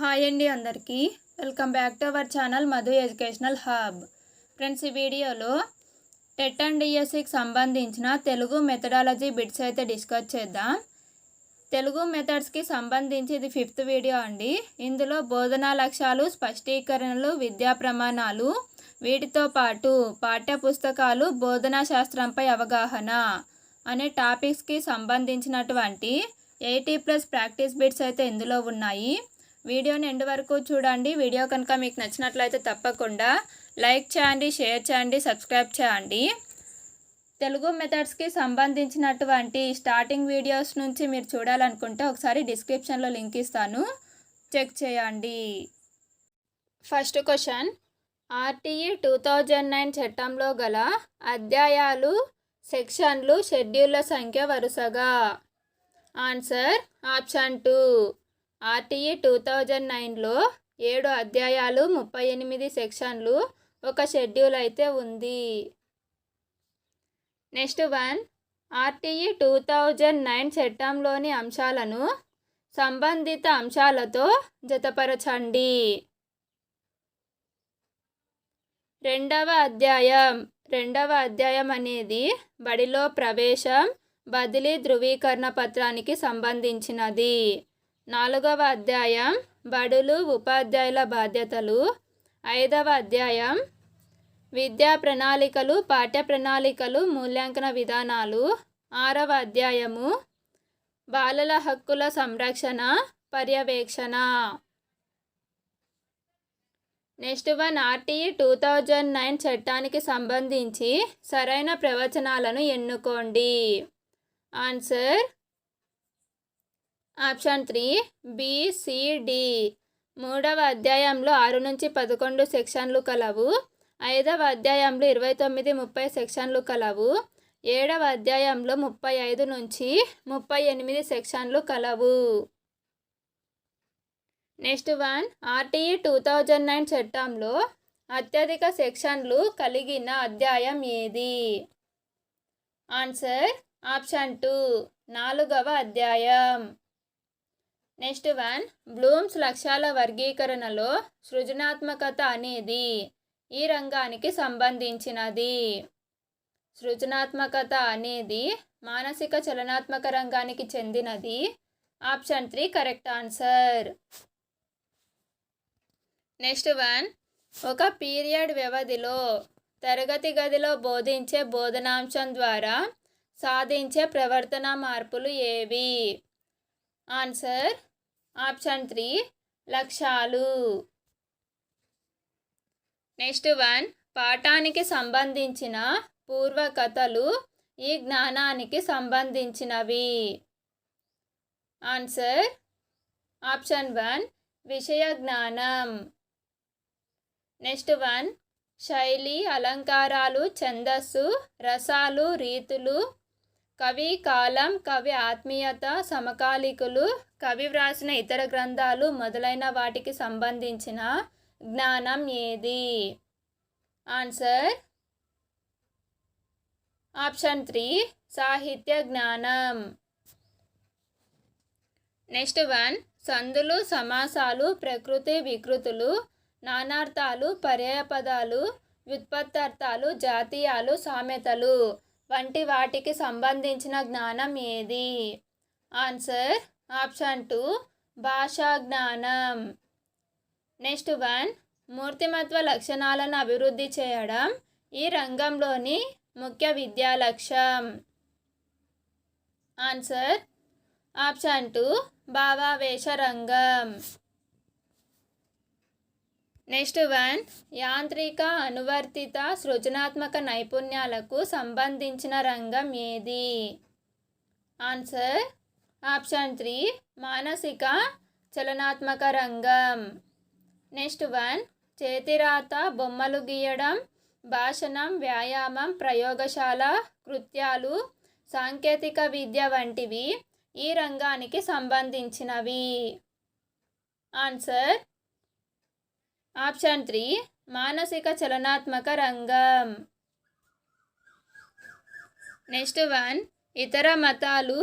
Hi అండి అందరికీ. Welcome back to our channel Madhu educational hub. Friends ఈ వీడియోలో టెట్ అండ్ డిఎస్సికి సంబంధించిన తెలుగు మెథడాలజీ బిట్స్ అయితే డిస్కస్ చేద్దాం. తెలుగు మెథడ్స్కి సంబంధించి ఇది ఫిఫ్త్ వీడియో అండి. ఇందులో బోధనా లక్ష్యాలు స్పష్టీకరణలు విద్యా ప్రమాణాలు వీటితో పాటు పాఠ్య పుస్తకాలు బోధనా శాస్త్రంపై అవగాహన అనే టాపిక్స్కి సంబంధించినటువంటి ఎయిటీ ప్లస్ ప్రాక్టీస్ బిట్స్ అయితే ఇందులో ఉన్నాయి. వీడియోని ఎండ్ వరకు చూడండి. వీడియో కనుక మీకు నచ్చినట్లయితే తప్పకుండా లైక్ చేయండి షేర్ చేయండి సబ్స్క్రైబ్ చేయండి. తెలుగు మెథడ్స్కి సంబంధించినటువంటి స్టార్టింగ్ వీడియోస్ నుంచి మీరు చూడాలనుకుంటే ఒకసారి డిస్క్రిప్షన్లో లింక్ ఇస్తాను. చెక్ చేయండి. First question. RTE two thousand nine చట్టంలో గల అధ్యాయాలు సెక్షన్లు షెడ్యూళ్ళ సంఖ్య వరుసగా. Answer option two. RTE two thousand నైన్లో ఏడు అధ్యాయాలు ముప్పై ఎనిమిది సెక్షన్లు ఒక షెడ్యూల్ అయితే ఉంది. Next one. RTE two thousand nine చట్టంలోని అంశాలను సంబంధిత అంశాలతో జతపరచండి. రెండవ అధ్యాయం. రెండవ అధ్యాయం అనేది బడిలో ప్రవేశం బదిలీ ధృవీకరణ పత్రానికి సంబంధించినది. నాలుగవ అధ్యాయం బడులు ఉపాధ్యాయుల బాధ్యతలు. ఐదవ అధ్యాయం విద్యా ప్రణాళికలు పాఠ్య ప్రణాళికలు మూల్యాంకన విధానాలు. ఆరవ అధ్యాయము బాలల హక్కుల సంరక్షణ పర్యవేక్షణ. Next one RTE two thousand nine చట్టానికి సంబంధించి సరైన ప్రవచనాలను ఎన్నుకోండి. ఆన్సర్ ఆప్షన్ త్రీ బిసిడి మూడవ అధ్యాయంలో ఆరు నుంచి పదకొండు సెక్షన్లు కలవు. ఐదవ అధ్యాయంలో ఇరవై తొమ్మిది ముప్పై సెక్షన్లు కలవు. ఏడవ అధ్యాయంలో ముప్పై ఐదు నుంచి ముప్పై ఎనిమిది సెక్షన్లు కలవు. Next one RTE two thousand nine చట్టంలో అత్యధిక సెక్షన్లు కలిగిన అధ్యాయం ఏది? ఆన్సర్ ఆప్షన్ టూ నాలుగవ అధ్యాయం. నెక్స్ట్ వన్ బ్లూమ్స్ లక్ష్యాల వర్గీకరణలో సృజనాత్మకత అనేది ఈ రంగానికి సంబంధించినది. సృజనాత్మకత అనేది మానసిక చలనాత్మక రంగానికి చెందినది. Option three correct answer. Next one ఒక పీరియడ్ వ్యవధిలో తరగతి గదిలో బోధించే బోధనాంశం ద్వారా సాధించే ప్రవర్తన మార్పులు ఏవి? ఆన్సర్ ఆప్షన్ త్రీ లక్ష్యాలు. నెక్స్ట్ వన్ పాఠానికి సంబంధించిన పూర్వకథలు ఈ జ్ఞానానికి సంబంధించినవి. ఆన్సర్ ఆప్షన్ వన్ విషయ జ్ఞానం. నెక్స్ట్ వన్ శైలి అలంకారాలు ఛందస్సు రసాలు రీతులు కవి కాలం కవి ఆత్మీయత సమకాలికులు కవి వ్రాసిన ఇతర గ్రంథాలు మొదలైన వాటికి సంబంధించిన జ్ఞానం ఏది? ఆన్సర్ ఆప్షన్ త్రీ సాహిత్య జ్ఞానం. నెక్స్ట్ వన్ సందులు సమాసాలు ప్రకృతి వికృతులు నానార్థాలు పర్యాయపదాలు వ్యుత్పత్తార్థాలు జాతీయాలు సామెతలు. వంటి వాటికి సంబంధించిన జ్ఞానం ఏది? ఆన్సర్ ఆప్షన్ టూ భాషా జ్ఞానం. నెక్స్ట్ వన్ మూర్తిమత్వ లక్షణాలను అభివృద్ధి చేయడం ఈ రంగంలోని ముఖ్య విద్యా లక్ష్యం. ఆన్సర్ ఆప్షన్ టూ భావావేశ రంగం. నెక్స్ట్ వన్ యాంత్రిక అనువర్తిత సృజనాత్మక నైపుణ్యాలకు సంబంధించిన రంగం ఏది? ఆన్సర్ ఆప్షన్ త్రీ మానసిక చలనాత్మక రంగం. నెక్స్ట్ వన్ చేతిరాత బొమ్మలు గీయడం భాషణం వ్యాయామం ప్రయోగశాల కృత్యాలు సాంకేతిక విద్య వంటివి ఈ రంగానికి సంబంధించినవి. ఆన్సర్ ఆప్షన్ త్రీ మానసిక చలనాత్మక రంగం. నెక్స్ట్ వన్ ఇతర మతాలు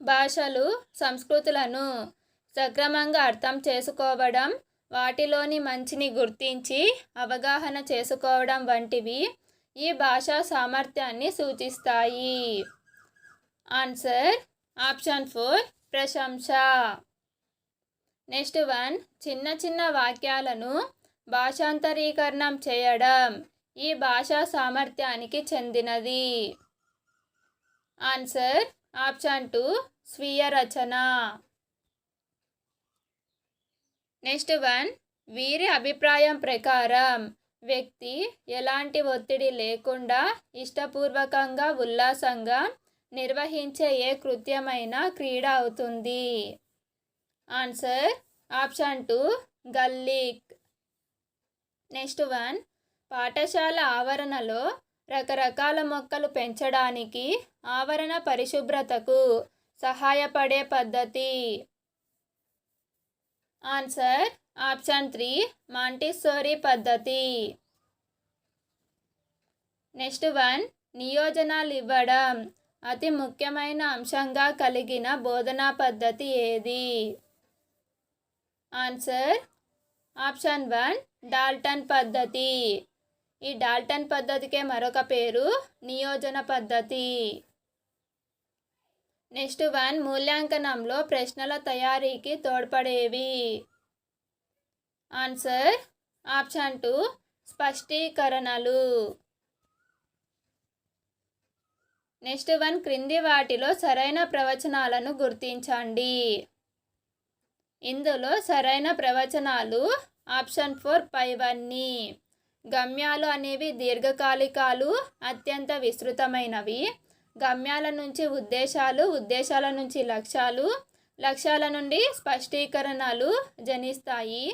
భాషలు సంస్కృతులను సక్రమంగా అర్థం చేసుకోవడం వాటిలోని మంచిని గుర్తించి అవగాహన చేసుకోవడం వంటివి ఈ భాషా సామర్థ్యాన్ని సూచిస్తాయి. ఆన్సర్ ఆప్షన్ ఫోర్ ప్రశంస. నెక్స్ట్ వన్ చిన్న చిన్న వాక్యాలను భాషాంతరీకరణం చేయడం. ఈ భాషా సామర్థ్యానికి చెందినది. ఆన్సర్ ఆప్షన్ టూ స్వీయ రచన. నెక్స్ట్ వన్ వీరి అభిప్రాయం ప్రకారం. వ్యక్తి ఎలాంటి ఒత్తిడి లేకుండా ఇష్టపూర్వకంగా ఉల్లాసంగా నిర్వహించే ఏ కృత్యమైన క్రీడ అవుతుంది? ఆన్సర్ ఆప్షన్ టూ గల్లీక్ నెక్స్ట్ వన్ పాఠశాల ఆవరణలో రకరకాల మొక్కలు పెంచడానికి ఆవరణ పరిశుభ్రతకు సహాయపడే పద్ధతి. ఆన్సర్ ఆప్షన్ త్రీ మాంటిస్సోరీ పద్ధతి. నెక్స్ట్ వన్ నియోజనాలు ఇవ్వడం. అతి ముఖ్యమైన అంశంగా కలిగిన బోధనా పద్ధతి ఏది? ఆన్సర్ ఆప్షన్ వన్ డాల్టన్ పద్ధతి. ఈ డాల్టన్ పద్ధతికే మరొక పేరు నియోజన పద్ధతి. నెక్స్ట్ వన్ మూల్యాంకనంలో ప్రశ్నల తయారీకి తోడ్పడేవి. ఆన్సర్ ఆప్షన్ టూ స్పష్టీకరణలు. నెక్స్ట్ వన్ క్రింది వాటిలో సరైన ప్రవచనాలను గుర్తించండి. ఇందులో సరైన ప్రవచనాలు ఆప్షన్ ఫోర్ పైవన్నీ గమ్యాలు అనేవి దీర్ఘకాలికాలు అత్యంత విస్తృతమైనవి. గమ్యాల నుంచి ఉద్దేశాలు ఉద్దేశాల నుంచి లక్ష్యాలు లక్ష్యాల నుండి స్పష్టీకరణలు జనిస్తాయి.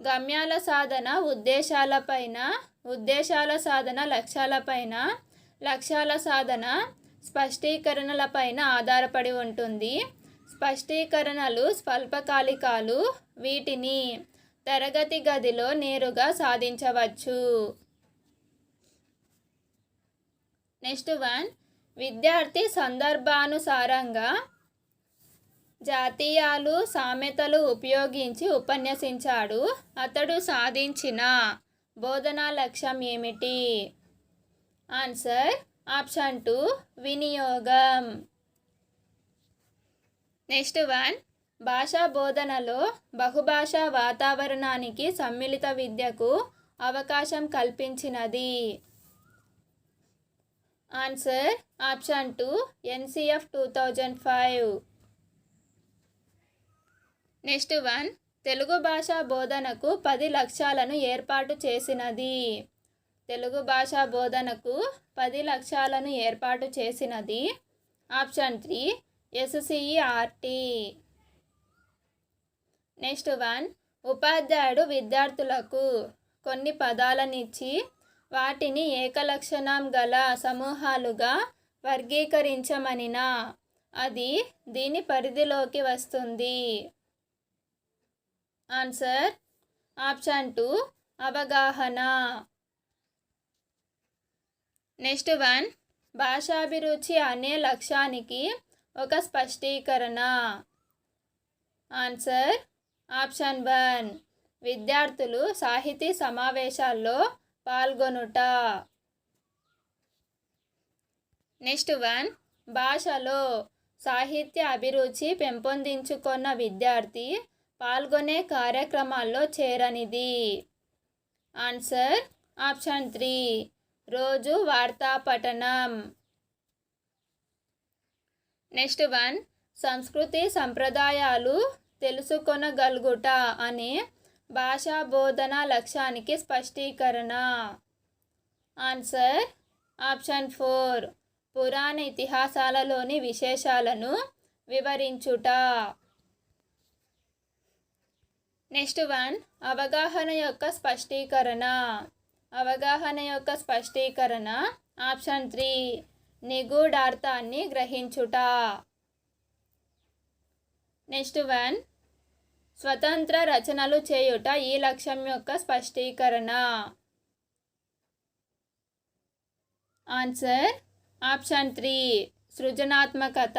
గమ్యాల సాధన ఉద్దేశాలపైన ఉద్దేశాల సాధన లక్ష్యాలపైన లక్ష్యాల సాధన స్పష్టీకరణలపైన ఆధారపడి ఉంటుంది. స్పష్టీకరణలు స్వల్పకాలికాలు వీటిని తరగతి గదిలో నేరుగా సాధించవచ్చు. నెక్స్ట్ వన్ విద్యార్థి సందర్భానుసారంగా జాతీయాలు సామెతలు ఉపయోగించి ఉపన్యసించాడు. అతడు సాధించిన బోధనా లక్ష్యం ఏమిటి? ఆన్సర్ ఆప్షన్ టూ వినియోగం. Next one. భాషా బోధనలో బహుభాషా వాతావరణానికి సమ్మిళిత విద్యకు అవకాశం కల్పించినది. Answer option two NCF two thousand five. Next one. Telugu భాషా బోధనకు పది లక్ష్యాలను ఏర్పాటు చేసినది. తెలుగు భాషా బోధనకు పది లక్ష్యాలను ఏర్పాటు చేసినది. Option three SCERT next one ఉపాధ్యాయుడు విద్యార్థులకు కొన్ని పదాలనిచ్చి వాటిని ఏకలక్షణం గల సమూహాలుగా వర్గీకరించమనిన. అది దీని పరిధిలోకి వస్తుంది. ఆన్సర్ ఆప్షన్ టూ అవగాహన. నెక్స్ట్ వన్ భాషాభిరుచి అనే లక్ష్యానికి ఒక స్పష్టీకరణ. ఆన్సర్. Option one. విద్యార్థులు సాహితీ సమావేశాల్లో పాల్గొనుట. Next one. భాషలో సాహిత్య అభిరుచి పెంపొందించుకున్న విద్యార్థి పాల్గొనే కార్యక్రమాల్లో చేరనిది. ఆన్సర్. Option three. రోజు వార్తాపఠనం. నెక్స్ట్ వన్ సంస్కృతి సంప్రదాయాలు తెలుసుకొనగలుగుట అనే భాషా బోధన లక్ష్యానికి స్పష్టీకరణ. ఆన్సర్ ఆప్షన్ ఫోర్ పురాణ ఇతిహాసాలలోని విశేషాలను వివరించుట. నెక్స్ట్ వన్ అవగాహన యొక్క స్పష్టీకరణ. అవగాహన యొక్క స్పష్టీకరణ ఆప్షన్ త్రీ నిగూఢార్థాన్ని గ్రహించుట. Next one. స్వతంత్ర రచనలు చేయుట ఈ లక్ష్యం యొక్క స్పష్టీకరణ. ఆన్సర్. Option three. సృజనాత్మకత.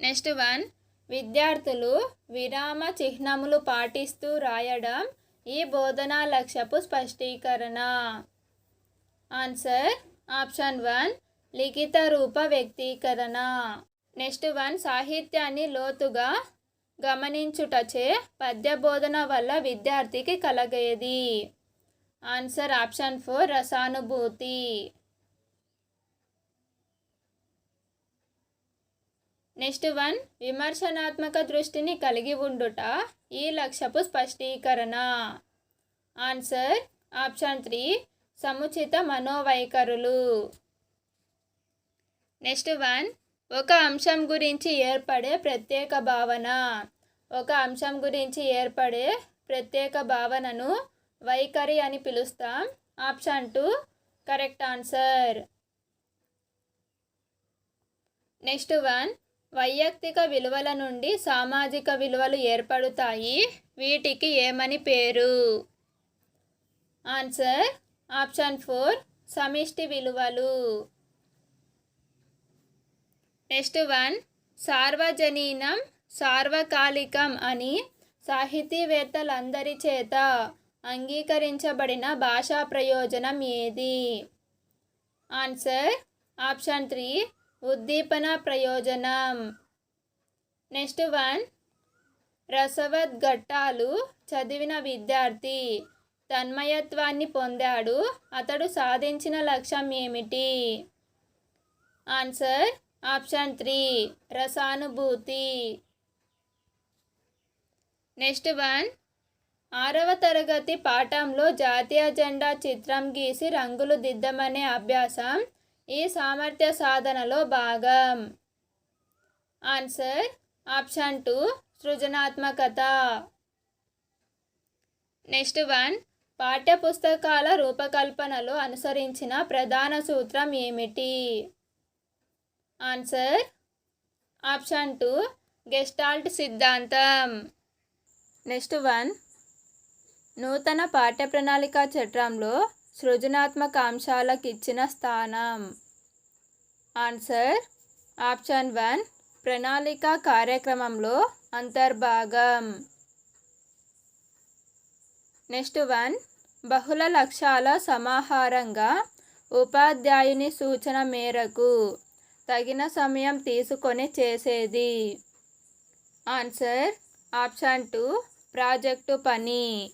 Next one. విద్యార్థులు విరామ చిహ్నములు పాటిస్తూ రాయడం ఈ బోధనా లక్ష్యపు స్పష్టీకరణ. ఆన్సర్ ఆప్షన్ వన్ లిఖిత రూప వ్యక్తీకరణ నెక్స్ట్ వన్ సాహిత్యాన్ని లోతుగా గమనించుటచే పద్య బోధన వల్ల విద్యార్థికి కలగేది ఆన్సర్ ఆప్షన్ ఫోర్ రసానుభూతి నెక్స్ట్ వన్ విమర్శనాత్మక దృష్టిని కలిగి ఉండుట ఈ లక్ష్యపు స్పష్టీకరణ ఆన్సర్ ఆప్షన్ త్రీ సముచిత మనోవైఖరులు. నెక్స్ట్ వన్ ఒక అంశం గురించి ఏర్పడే ప్రత్యేక భావన. ఒక అంశం గురించి ఏర్పడే ప్రత్యేక భావనను వైఖరి అని పిలుస్తాం. Option two correct answer. Next one వైయక్తిక విలువల నుండి సామాజిక విలువలు ఏర్పడుతాయి. వీటికి ఏమని పేరు? ఆన్సర్ ఆప్షన్ ఫోర్ సమిష్టి విలువలు. నెక్స్ట్ వన్ సార్వజనీనం సార్వకాలికం అని సాహితీవేత్తలందరి చేత అంగీకరించబడిన భాషా ప్రయోజనం ఏది? ఆన్సర్ ఆప్షన్ త్రీ ఉద్దీపన ప్రయోజనం. నెక్స్ట్ వన్ రసవద్ఘట్టాలు చదివిన విద్యార్థి. తన్మయత్వాన్ని పొందాడు. అతడు సాధించిన లక్ష్యం ఏమిటి? Answer option three రసానుభూతి. Next one. ఆరవ తరగతి పాఠంలో జాతీయ జెండా చిత్రం గీసి రంగులు దిద్దమనే అభ్యాసం. ఈ సామర్థ్య సాధనలో భాగం. ఆన్సర్ ఆప్షన్ టూ సృజనాత్మకత. Next one. పాఠ్యపుస్తకాల రూపకల్పనలో అనుసరించిన ప్రధాన సూత్రం ఏమిటి? ఆన్సర్ ఆప్షన్ టూ గెస్టాల్ట్ సిద్ధాంతం నెక్స్ట్ వన్ నూతన పాఠ్య ప్రణాళిక చట్రంలో సృజనాత్మక అంశాలకు ఇచ్చిన స్థానం. ఆన్సర్ ఆప్షన్ వన్ ప్రణాళిక కార్యక్రమంలో అంతర్భాగం. నెక్స్ట్ వన్ బహుళ లక్ష్యాల సమాహారంగా ఉపాధ్యాయుని సూచన మేరకు తగిన సమయం తీసుకొని చేసేది. ఆన్సర్ ఆప్షన్ టూ ప్రాజెక్టు పని.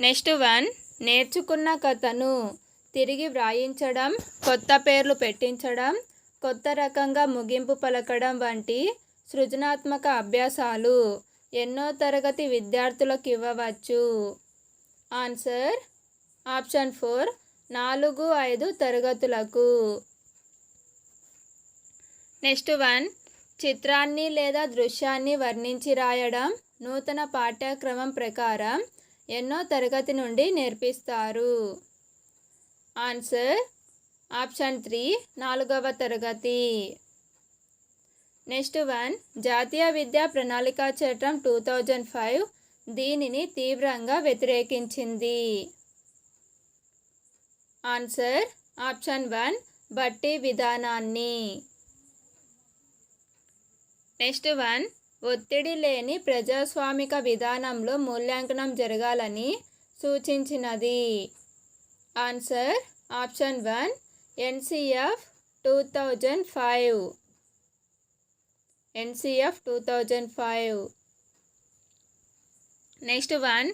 నెక్స్ట్ వన్ నేర్చుకున్న కథను తిరిగి వ్రాయించడం కొత్త పేర్లు పెట్టించడం కొత్త రకంగా ముగింపు పలకడం వంటి సృజనాత్మక అభ్యాసాలు ఎన్నో తరగతి విద్యార్థులకు ఇవ్వవచ్చు. ఆన్సర్ ఆప్షన్ ఫోర్ నాలుగు ఐదు తరగతులకు. నెక్స్ట్ వన్ చిత్రాన్ని లేదా దృశ్యాన్ని వర్ణించి రాయడం నూతన పాఠ్యక్రమం ప్రకారం ఎన్నో తరగతి నుండి నేర్పిస్తారు. ఆన్సర్ ఆప్షన్ త్రీ నాలుగవ తరగతి. నెక్స్ట్ వన్ జాతీయ విద్యా ప్రణాళిక చట్టం టూ థౌజండ్ ఫైవ్ దీనిని తీవ్రంగా వ్యతిరేకించింది. ఆన్సర్ ఆప్షన్ వన్ బట్టి విధానాన్ని. నెక్స్ట్ వన్ ఒత్తిడి లేని ప్రజాస్వామిక విధానంలో మూల్యాంకనం జరగాలని సూచించినది. Answer option one NCF two thousand five. NCF two thousand five. Next one.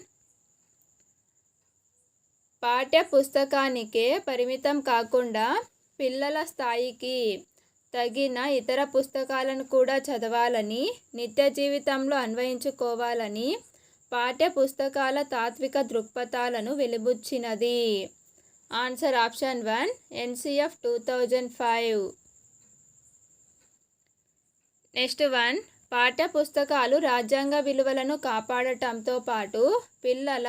పాఠ్య పుస్తకానికే పరిమితం కాకుండా పిల్లల స్థాయికి తగిన ఇతర పుస్తకాలను కూడా చదవాలని నిత్య జీవితంలో అన్వయించుకోవాలని పాఠ్య పుస్తకాల తాత్విక దృక్పథాలను వెలిబుచ్చినది. Answer option one NCF two thousand five. Next one పాఠ్య పుస్తకాలు రాజ్యాంగ విలువలను కాపాడటంతో పాటు పిల్లల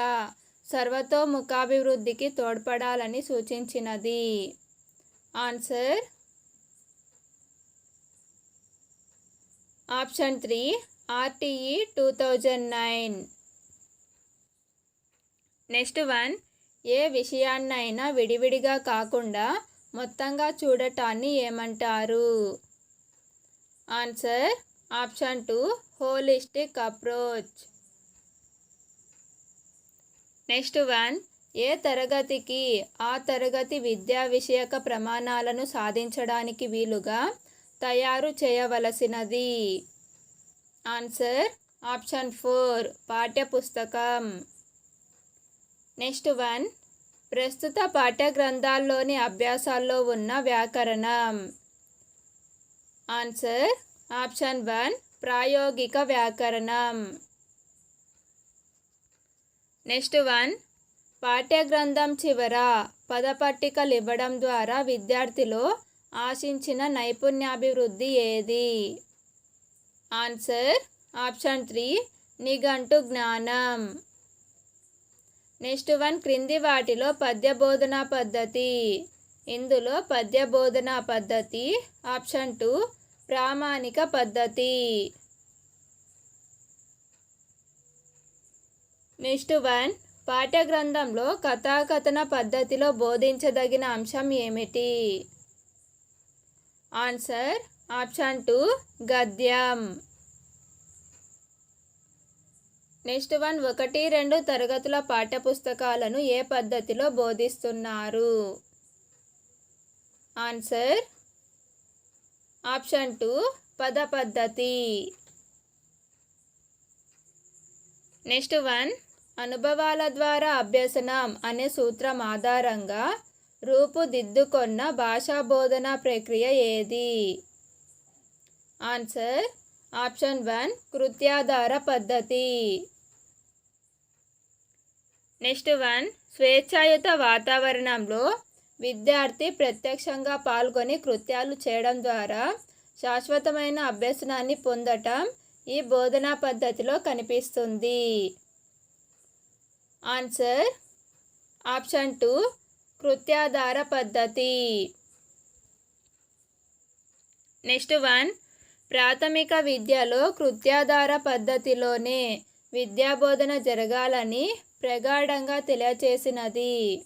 సర్వతోముఖాభివృద్ధికి తోడ్పడాలని సూచించినది. Answer option three RTE two thousand nine. Next one ఏ విషయాన్నైనా విడివిడిగా కాకుండా మొత్తంగా చూడటాన్ని ఏమంటారు? Answer option two holistic approach. Next one ఏ తరగతికి ఆ తరగతి విద్యా విషయక ప్రమాణాలను సాధించడానికి వీలుగా తయారు చేయవలసినది? ఆన్సర్ ఆప్షన్ ఫోర్ పాఠ్యపుస్తకం. నెక్స్ట్ వన్ ప్రస్తుత పాఠ్య గ్రంథాల్లోని అభ్యాసాల్లో ఉన్న వ్యాకరణం. ఆన్సర్ ఆప్షన్ వన్ ప్రాయోగిక వ్యాకరణం. నెక్స్ట్ వన్ పాఠ్యగ్రంథం చివర పదపట్టికలు ఇవ్వడం ద్వారా విద్యార్థిలో ఆశించిన నైపుణ్యాభివృద్ధి ఏది? ఆన్సర్ ఆప్షన్ త్రీ నిఘంటు జ్ఞానం. నెక్స్ట్ వన్ క్రింది వాటిలో పద్య బోధనా పద్ధతి. ఇందులో పద్య బోధనా పద్ధతి ఆప్షన్ టూ ప్రామాణిక పద్ధతి. నెక్స్ట్ వన్ పాఠ్యగ్రంథంలో కథాకథన పద్ధతిలో బోధించదగిన అంశం ఏమిటి? ఆన్సర్ ఆప్షన్ టూ గద్యం. నెక్స్ట్ వన్ ఒకటి రెండు తరగతుల పాఠ్యపుస్తకాలను ఏ పద్ధతిలో బోధిస్తున్నారు? ఆన్సర్ ఆప్షన్ టూ పద పద్ధతి. నెక్స్ట్ వన్ అనుభవాల ద్వారా అభ్యసనం అనే సూత్రం ఆధారంగా రూపుదిద్దుకొన్న భాషా బోధన ప్రక్రియ ఏది? ఆన్సర్ ఆప్షన్ వన్ కృత్యాధార పద్ధతి. నెక్స్ట్ వన్ స్వేచ్ఛాయుత వాతావరణంలో విద్యార్థి ప్రత్యక్షంగా పాల్గొని కృత్యాలు చేయడం ద్వారా శాశ్వతమైన అభ్యసనాన్ని పొందటం ఈ బోధనా పద్ధతిలో కనిపిస్తుంది. ఆన్సర్. Option two. కృత్యాధార పద్ధతి. Next one. ప్రాథమిక విద్యలో కృత్యాధార పద్ధతిలోనే విద్యాబోధన జరగాలని ప్రగాఢంగా తెలియచేసినది.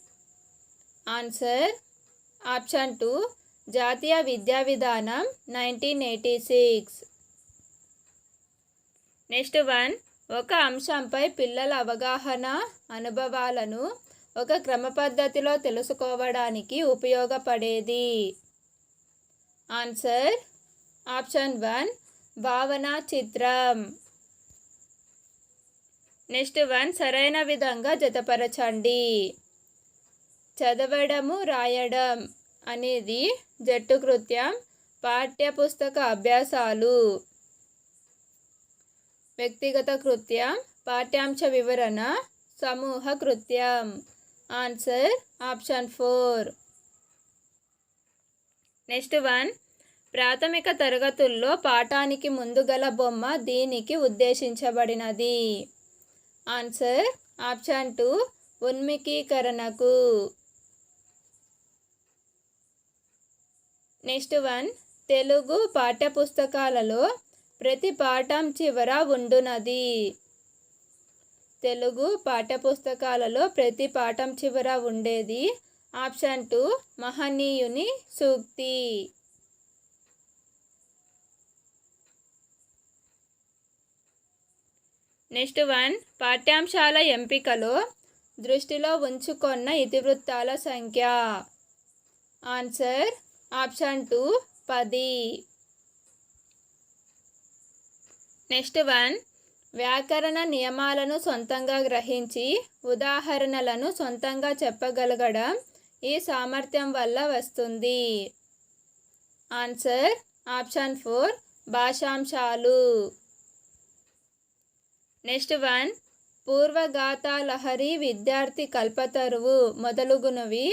ఆన్సర్ ఆప్షన్ టూ జాతీయ విద్యా విధానం nineteen eighty six. Next one ఒక అంశంపై పిల్లల అవగాహన అనుభవాలను ఒక క్రమ పద్ధతిలో తెలుసుకోవడానికి ఉపయోగపడేది. ఆన్సర్ ఆప్షన్ వన్ భావన చిత్రం. నెక్స్ట్ వన్ సరైన విధంగా జతపరచండి. చదవడము రాయడం అనేది జట్టు కృత్యం పాఠ్యపుస్తక అభ్యాసాలు. వ్యక్తిగత కృత్యం పాఠ్యాంశ వివరణ సమూహ కృత్యం. Answer option four. Next one. ప్రాథమిక తరగతుల్లో పాఠానికి ముందు గల బొమ్మ దీనికి ఉద్దేశించబడినది. ఆన్సర్ ఆప్షన్ టూ ఉన్మికీకరణకు. నెక్స్ట్ వన్ తెలుగు పాఠ్యపుస్తకాలలో ప్రతి పాఠం చివర ఉండునది. తెలుగు పాఠ్యపుస్తకాలలో ప్రతి పాఠం చివర ఉండేది. ఆప్షన్ టూ మహనీయుని సూక్తి. నెక్స్ట్ వన్ పాఠ్యాంశాల ఎంపికలో దృష్టిలో ఉంచుకున్న ఇతివృత్తాల సంఖ్య. ఆన్సర్ ఆప్షన్ టూ పది. నెక్స్ట్ వన్ వ్యాకరణ నియమాలను సొంతంగా గ్రహించి ఉదాహరణలను సొంతంగా చెప్పగలగడం ఈ సామర్థ్యం వల్ల వస్తుంది. ఆన్సర్ ఆప్షన్ ఫోర్ భాషాంశాలు. నెక్స్ట్ వన్ పూర్వగాథాలహరి విద్యార్థి కల్పతరువు మొదలుగునవి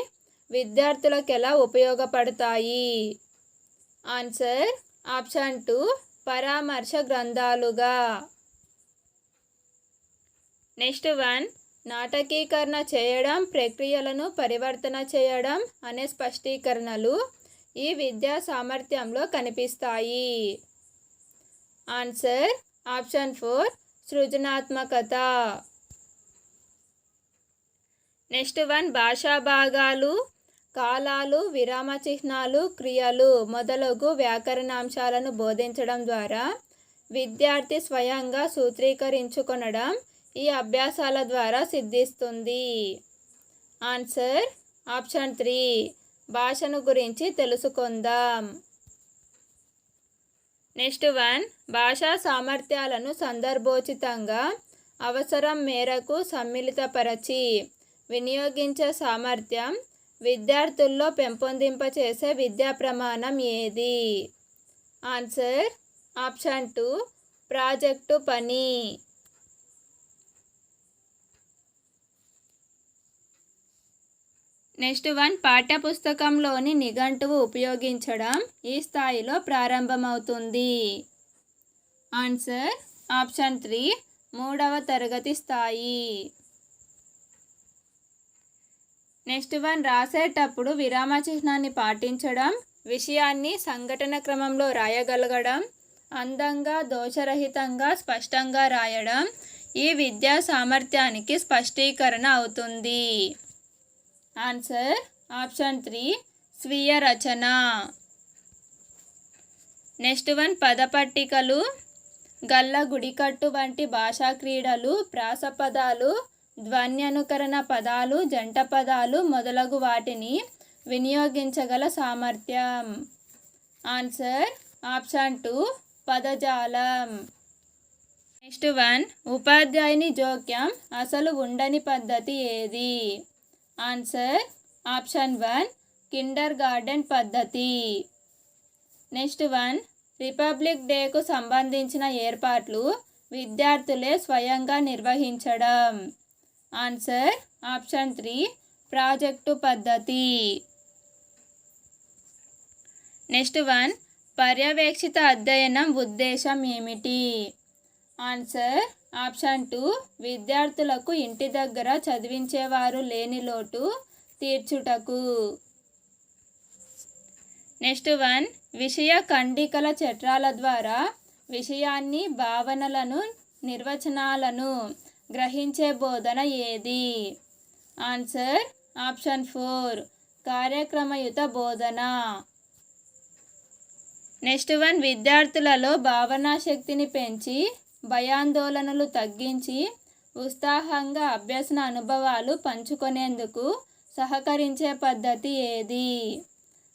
విద్యార్థులకు ఎలా ఉపయోగపడతాయి? ఆన్సర్ ఆప్షన్ టూ పరామర్శ గ్రంథాలుగా. నెక్స్ట్ వన్ నాటకీకరణ చేయడం ప్రక్రియలను పరివర్తన చేయడం అనే స్పష్టీకరణలు ఈ విద్యా సామర్థ్యంలో కనిపిస్తాయి. ఆన్సర్ ఆప్షన్ ఫోర్ సృజనాత్మకత. నెక్స్ట్ వన్ భాషా భాగాలు కాలాలు విరామ చిహ్నాలు క్రియలు మొదలగు వ్యాకరణాంశాలను బోధించడం ద్వారా విద్యార్థి స్వయంగా సూత్రీకరించుకొనడం ఈ అభ్యాసాల ద్వారా సిద్ధిస్తుంది. Answer option three. భాషను గురించి తెలుసుకుందాం. Next one. భాషా సామర్థ్యాలను సందర్భోచితంగా అవసరం మేరకు సమ్మిళితపరచి వినియోగించే సామర్థ్యం విద్యార్థుల్లో పెంపొందింపచేసే విద్యా ప్రమాణం ఏది? ఆన్సర్ ఆప్షన్ టూ ప్రాజెక్టు పని. నెక్స్ట్ వన్ పాఠ్యపుస్తకంలోని నిఘంటువు ఉపయోగించడం ఈ స్థాయిలో ప్రారంభమవుతుంది. ఆన్సర్ ఆప్షన్ త్రీ మూడవ తరగతి స్థాయి. నెక్స్ట్ వన్ రాసేటప్పుడు విరామ చిహ్నాన్ని పాటించడం విషయాన్ని సంఘటన క్రమంలో రాయగలగడం అందంగా దోషరహితంగా స్పష్టంగా రాయడం ఈ విద్యా సామర్థ్యానికి స్పష్టీకరణ అవుతుంది. ఆన్సర్ ఆప్షన్ త్రీ స్వీయ రచన. నెక్స్ట్ వన్ పదపట్టికలు గల్ల గుడికట్టు వంటి భాషా క్రీడలు ప్రాసపదాలు ధ్వన్యనుకరణ పదాలు జంట పదాలు మొదలగు వాటిని వినియోగించగల సామర్థ్యం. ఆన్సర్ ఆప్షన్ టూ పదజాలం. నెక్స్ట్ వన్ ఉపాధ్యాయుని జోక్యం. అసలు ఉండని పద్ధతి ఏది? Answer option one kindergarten పద్ధతి నెక్స్ట్ వన్ రిపబ్లిక్ డేకు సంబంధించిన ఏర్పాట్లు విద్యార్థులే స్వయంగా నిర్వహించడం. ఆన్సర్ ఆప్షన్ త్రీ ప్రాజెక్టు పద్ధతి. నెక్స్ట్ వన్ పర్యవేక్షిత అధ్యయనం ఉద్దేశం ఏమిటి? ఆన్సర్ ఆప్షన్ టూ విద్యార్థులకు ఇంటి దగ్గర చదివించేవారు లేని లోటు తీర్చుటకు. నెక్స్ట్ వన్ విషయ ఖండికల చట్రాల ద్వారా విషయాన్ని భావనలను నిర్వచనాలను గ్రహించే బోధన ఏది? ఆన్సర్ ఆప్షన్ ఫోర్ కార్యక్రమయుత బోధన. నెక్స్ట్ వన్ విద్యార్థులలో భావనా శక్తిని పెంచి భయాందోళనలు తగ్గించి ఉత్సాహంగా అభ్యసన అనుభవాలు పంచుకునేందుకు సహకరించే పద్ధతి ఏది?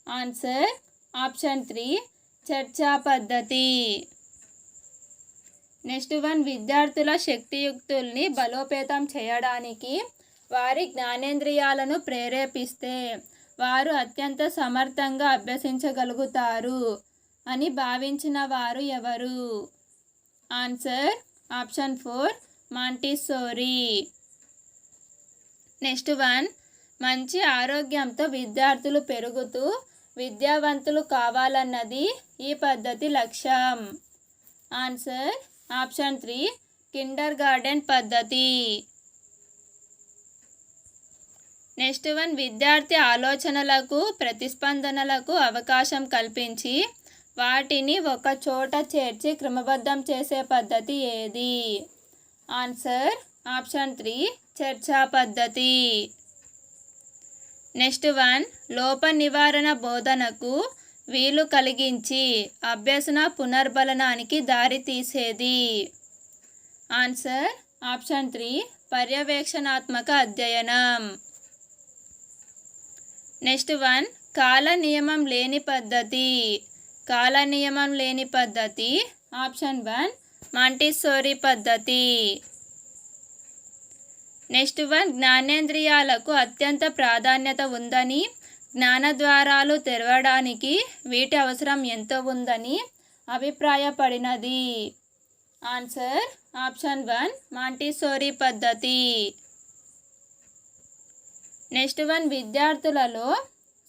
ఆన్సర్ ఆప్షన్ త్రీ చర్చా పద్ధతి. నెక్స్ట్ వన్ విద్యార్థుల శక్తియుక్తుల్ని బలోపేతం చేయడానికి వారి జ్ఞానేంద్రియాలను ప్రేరేపిస్తే వారు అత్యంత సమర్థంగా అభ్యసించగలుగుతారు అని భావించిన వారు ఎవరు? Answer option four Montessori. Next one మంచి ఆరోగ్యంతో విద్యార్థులు పెరుగుతూ విద్యావంతులు కావాలన్నది ఈ పద్ధతి లక్ష్యం. Answer option three kindergarten పద్ధతి. నెక్స్ట్ వన్ విద్యార్థి ఆలోచనలకు ప్రతిస్పందనలకు అవకాశం కల్పించి వాటిని ఒక చోట చేర్చి క్రమబద్ధం చేసే పద్ధతి ఏది? ఆన్సర్ ఆప్షన్ త్రీ చర్చా పద్ధతి. నెక్స్ట్ వన్ లోప నివారణ బోధనకు వీలు కలిగించి అభ్యసన పునర్బలనానికి దారితీసేది ఆన్సర్ ఆప్షన్ త్రీ పర్యవేక్షణాత్మక అధ్యయనం. నెక్స్ట్ వన్ కాల నియమం లేని పద్ధతి. కాల నియమం లేని పద్ధతి. ఆప్షన్ వన్ మాంటిసోరీ పద్ధతి. నెక్స్ట్ వన్ జ్ఞానేంద్రియాలకు అత్యంత ప్రాధాన్యత ఉందని జ్ఞానద్వారాలు తెరవడానికి వీటి అవసరం ఎంతో ఉందని అభిప్రాయపడినది. ఆన్సర్ ఆప్షన్ వన్ మాంటిసోరీ పద్ధతి. నెక్స్ట్ వన్ విద్యార్థులలో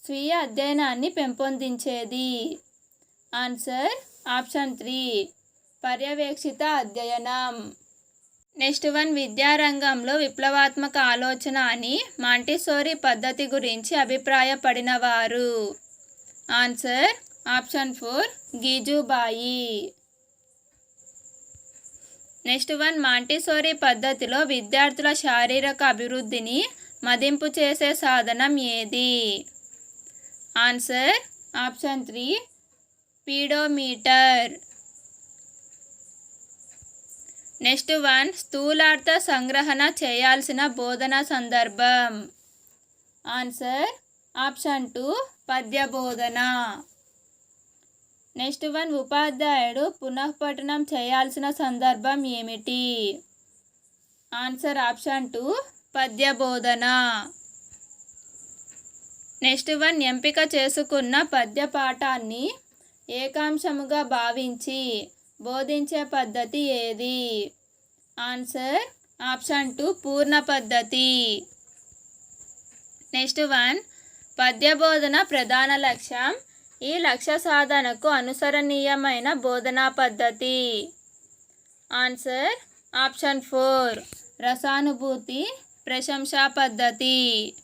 స్వీయ అధ్యయనాన్ని పెంపొందించేది. ఆన్సర్ ఆప్షన్ త్రీ పర్యవేక్షిత అధ్యయనం. నెక్స్ట్ వన్ విద్యారంగంలో విప్లవాత్మక ఆలోచన అని మాంటిసోరీ పద్ధతి గురించి అభిప్రాయపడిన వారు ఆన్సర్ ఆప్షన్ ఫోర్ గీజుబాయి. నెక్స్ట్ వన్ మాంటిసోరీ పద్ధతిలో విద్యార్థుల శారీరక అభివృద్ధిని మదింపు చేసే సాధనం ఏది? Answer option three pedometer. Next one స్థూలార్థ సంగ్రహణ చేయాల్సిన బోధన సందర్భం. ఆన్సర్ ఆప్షన్ టూ పద్య బోధన నెక్స్ట్ వన్ ఉపాధ్యాయుడు పునఃపఠనం చేయాల్సిన సందర్భం ఏమిటి? ఆన్సర్ ఆప్షన్ టూ పద్య బోధన నెక్స్ట్ వన్ ఎంపిక చేసుకున్న పద్య పాఠాన్ని ఏకాంశముగా భావించి బోధించే పద్ధతి ఏది? ఆన్సర్ ఆప్షన్ టూ పూర్ణ పద్ధతి. నెక్స్ట్ వన్ పద్య బోధన ప్రధాన లక్ష్యం. ఈ లక్ష్య సాధనకు అనుసరణీయమైన బోధనా పద్ధతి. ఆన్సర్ ఆప్షన్ ఫోర్ రసానుభూతి ప్రశంసా పద్ధతి.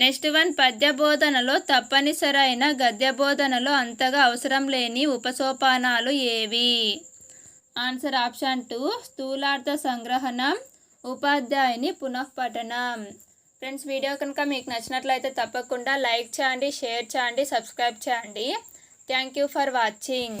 నెక్స్ట్ వన్ పద్య బోధనలో తప్పనిసరైన గద్య బోధనలో అంతగా అవసరం లేని ఉపసోపానాలు ఏవి? ఆన్సర్ ఆప్షన్ టూ స్థూలార్థ సంగ్రహణం ఉపాధ్యాయుని పునఃపఠనం. ఫ్రెండ్స్ వీడియో కనుక మీకు నచ్చినట్లయితే తప్పకుండా లైక్ చేయండి షేర్ చేయండి సబ్స్క్రైబ్ చేయండి. Thank you for watching.